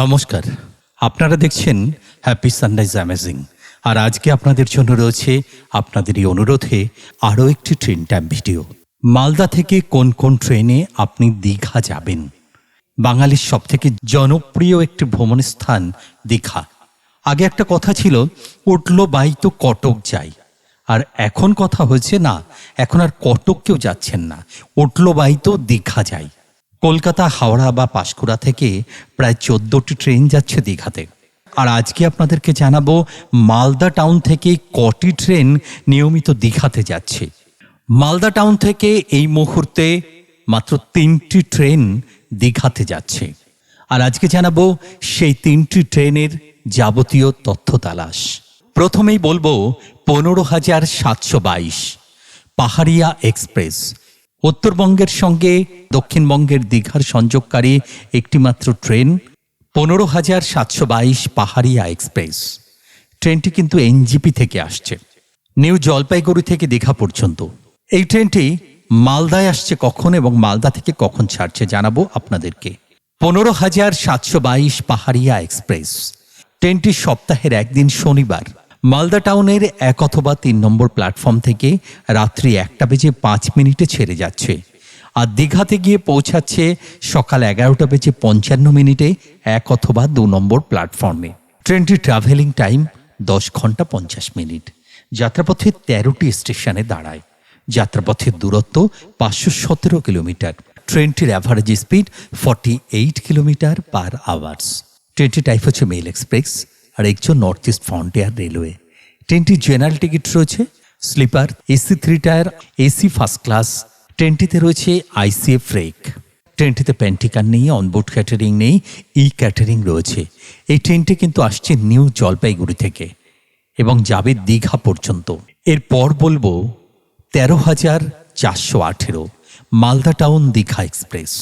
নমস্কার। আপনারা দেখছেন হ্যাপি সানরাইজ অ্যামেজিং আর আজকে আপনাদের জন্য রয়েছে আপনাদের এই অনুরোধে আরও একটি ট্রেন টাইম ভিডিও মালদা থেকে কোন কোন ট্রেনে আপনি দীঘা যাবেন? বাঙালির সবথেকে জনপ্রিয় একটি ভ্রমণ স্থান দীঘা। আগে একটা কথা ছিল, উঠল বাই তো কটক যাই। আর এখন কথা হয়েছে, না, এখন আর কটক কেউ যাচ্ছেন না। উঠল বাই তো দীঘা যাই। কলকাতা, হাওড়া বা পাঁশকুড়া থেকে প্রায় চোদ্দটি ট্রেন যাচ্ছে দীঘাতে। আর আজকে আপনাদেরকে জানাব, মালদা টাউন থেকে কটি ট্রেন নিয়মিত দীঘাতে যাচ্ছে। মালদা টাউন থেকে এই মুহূর্তে মাত্র তিনটি ট্রেন দীঘাতে যাচ্ছে। আর আজকে জানাব, সেই তিনটি ট্রেনের যাবতীয় তথ্য তালাশ। প্রথমেই বলব, পনেরো হাজার সাতশো বাইশ, পাহাড়িয়া এক্সপ্রেস। উত্তরবঙ্গের সঙ্গে দক্ষিণবঙ্গের দীঘার সংযোগকারী একটিমাত্র ট্রেন পনেরো হাজার সাতশো বাইশ পাহাড়িয়া এক্সপ্রেস। ট্রেনটি কিন্তু এনজিপি থেকে আসছে, নিউ জলপাইগুড়ি থেকে দীঘা পর্যন্ত। এই ট্রেনটি মালদায় আসছে কখন এবং মালদা থেকে কখন ছাড়ছে জানাব আপনাদেরকে। পনেরো হাজার সাতশো বাইশ পাহাড়িয়া এক্সপ্রেস। ট্রেনটি সপ্তাহের একদিন শনিবার। মালদা টাউনের এক অথবা তিন নম্বর প্ল্যাটফর্ম থেকে রাত্রি একটা বেজে পাঁচ মিনিটে ছেড়ে যাচ্ছে। আর দীঘাতে গিয়ে পৌঁছাচ্ছে সকাল এগারোটা বেজে পঞ্চান্ন মিনিটে এক অথবা দু নম্বর প্ল্যাটফর্মে। ট্রেনটি ট্রাভেলিং টাইম দশ ঘণ্টা পঞ্চাশ মিনিট। যাত্রাপথে তেরোটি স্টেশনে দাঁড়ায়। যাত্রাপথের দূরত্ব পাঁচশো সতেরো কিলোমিটার। ট্রেনটির average speed forty eight kilometre per hours ট্রেনটি টাইপ হচ্ছে মেল এক্সপ্রেস আর একজন নর্থ ইস্ট ফ্রন্টিয়ার রেলওয়ে ট্রেনটির জেনারেল টিকিট রয়েছে sleeper AC three tier AC first class ট্রেনটিতে রয়েছে আইসিএফ রেক ট্রেনটিতে প্যান্টিকার নেই অনবোর্ড ক্যাটারিং নেই ই ক্যাটারিং রয়েছে। এই ট্রেনটি কিন্তু আসছে নিউ জলপাইগুড়ি থেকে এবং যাবে দীঘা পর্যন্ত। এরপর বলব, তেরো হাজার চারশো আঠেরো, মালদা টাউন দীঘা এক্সপ্রেস।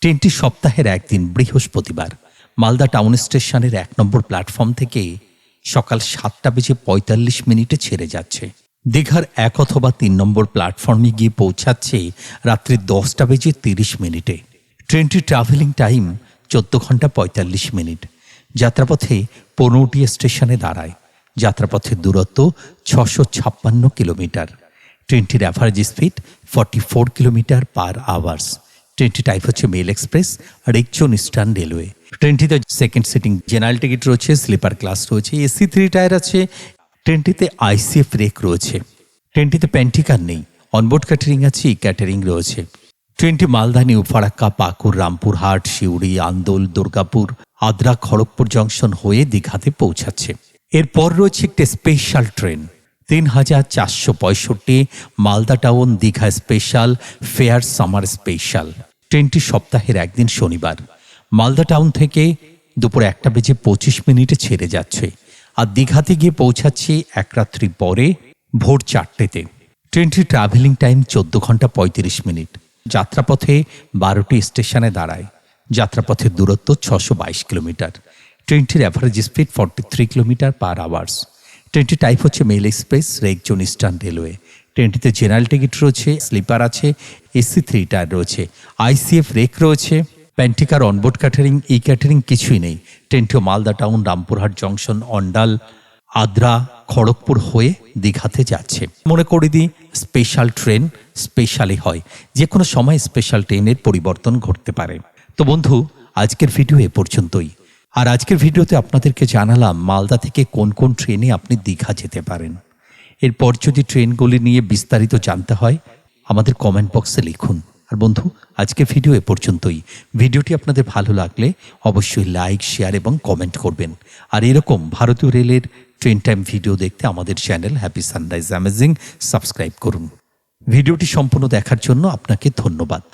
ট্রেনটি সপ্তাহের একদিন, বৃহস্পতিবার। মালদা টাউন স্টেশনের এক নম্বর প্ল্যাটফর্ম থেকে সকাল সাতটা বেজে পঁয়তাল্লিশ মিনিটে ছেড়ে যাচ্ছে। দীঘার এক অথবা তিন নম্বর প্ল্যাটফর্মে গিয়ে পৌঁছাচ্ছে রাত্রি দশটা বেজে তিরিশ মিনিটে। ট্রেনটি ট্রাভেলিং টাইম চোদ্দ ঘণ্টা পঁয়তাল্লিশ মিনিট। যাত্রাপথে পনেরোটি স্টেশনে দাঁড়ায়। যাত্রাপথের দূরত্ব ছশো ছাপ্পান্ন কিলোমিটার। ট্রেনটির average speed forty four kilometre per hours ট্রেনটি টাইপ হচ্ছে মেল এক্সপ্রেস আর একজন ইস্টার্ন রেলওয়ে ট্রেনটিতে সেকেন্ড সিটিং জেনারেল টিকিট রয়েছে স্লিপার ক্লাস রয়েছে এসি থ্রি টায়ার আছে ট্রেনটিতে আইসিএফ রেক রয়েছে। ট্রেনটিতে প্যান্টিকার নেই অনবোর্ড ক্যাটারিং আছে ক্যাটারিং রয়েছে। ট্রেনটি মালদা নিউ ফারাক্কা পাকুর রামপুরহাট শিউড়ি আন্দোল দুর্গাপুর আদ্রা খড়গপুর জংশন হয়ে দীঘাতে পৌঁছাচ্ছে। এরপর রয়েছে একটি স্পেশাল ট্রেন তিন হাজার চারশো পঁয়ষট্টি Malda town Digha special fare summer special. ট্রেনটি সপ্তাহের একদিন শনিবার। মালদা টাউন থেকে দুপুর একটা বেজে পঁচিশ মিনিটে ছেড়ে যাচ্ছে। আর দীঘাতে গিয়ে পৌঁছাচ্ছে এক রাত্রি পরে ভোর চারটেতে। ট্রেনটির ট্রাভেলিং টাইম চোদ্দ ঘণ্টা পঁয়ত্রিশ মিনিট। যাত্রাপথে বারোটি স্টেশনে দাঁড়ায়। যাত্রাপথের দূরত্ব ছশো বাইশ কিলোমিটার। ট্রেনটির average speed forty three kilometre per hours ট্রেনটি টাইপ হচ্ছে মেল এক্সপ্রেস রেকজন ইস্টার্ন রেলওয়ে। ট্রেনটিতে জেনারেল টিকিট রয়েছে, স্লিপার আছে, এসি থ্রি টায়ার রয়েছে আইসিএফ রেক রয়েছে pantry car onboard catering e catering কিছুই নেই। ট্রেনটিও মালদা টাউন রামপুরহাট জংশন অন্ডাল, আদ্রা, খড়গপুর হয়ে দীঘাতে যাচ্ছে। মনে করে দিই স্পেশাল ট্রেন স্পেশালি হয়। যে কোনো সময় স্পেশাল ট্রেনের পরিবর্তন ঘটতে পারে। তো বন্ধু, আজকের ভিডিও এ পর্যন্তই। আর আজকের ভিডিওতে আপনাদেরকে জানালাম, মালদা থেকে কোন কোন ট্রেনে আপনি দীঘা যেতে পারেন। এরপর যদি ট্রেনগুলি নিয়ে বিস্তারিত জানতে হয়, আমাদের কমেন্ট বক্সে লিখুন। আর বন্ধু, আজকের ভিডিও এ পর্যন্তই। ভিডিওটি আপনাদের ভালো লাগলে অবশ্যই লাইক শেয়ার এবং কমেন্ট করবেন। আর এরকম ভারতীয় রেলের ট্রেন টাইম ভিডিও দেখতে আমাদের channel happy sunrise amazing subscribe করুন। ভিডিওটি সম্পূর্ণ দেখার জন্য আপনাকে ধন্যবাদ।